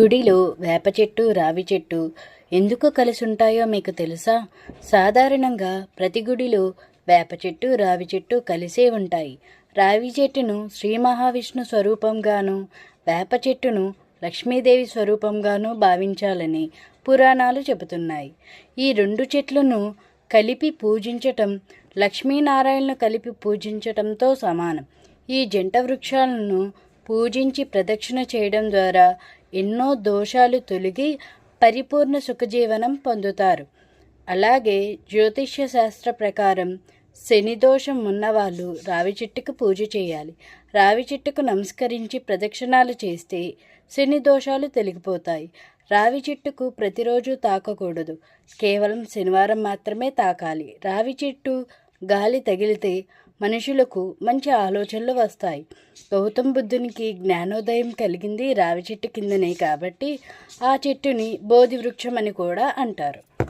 గుడిలో వేప చెట్టు రావి చెట్టు ఎందుకు కలిసి ఉంటాయో మీకు తెలుసా? సాధారణంగా ప్రతి గుడిలో వేప చెట్టు రావి చెట్టు కలిసే ఉంటాయి. రావి చెట్టును శ్రీ మహావిష్ణు స్వరూపంగాను వేప చెట్టును లక్ష్మీదేవి స్వరూపంగాను భావించాలని పురాణాలు చెబుతున్నాయి. ఈ రెండు చెట్లను కలిపి పూజించటం లక్ష్మీనారాయణను కలిపి పూజించటంతో సమానం. ఈ జంట వృక్షాలను పూజించి ప్రదక్షిణ చేయడం ద్వారా ఎన్నో దోషాలు తొలగి పరిపూర్ణ సుఖజీవనం పొందుతారు. అలాగే జ్యోతిష్య శాస్త్ర ప్రకారం శని దోషం ఉన్నవాళ్ళు రావి చెట్టుకు పూజ చేయాలి. రావి చెట్టుకు నమస్కరించి ప్రదక్షిణాలు చేస్తే శని దోషాలు తొలగిపోతాయి. రావి చెట్టుకు ప్రతిరోజు తాకకూడదు. కేవలం శనివారం మాత్రమే తాకాలి. రావి చెట్టు గాలి తగిలితే మనుషులకు మంచి ఆలోచనలు వస్తాయి. గౌతమ్ బుద్ధునికి జ్ఞానోదయం కలిగింది రావి చెట్టు కిందనే కాబట్టి ఆ చెట్టుని బోధి వృక్షం అని కూడా అంటారు.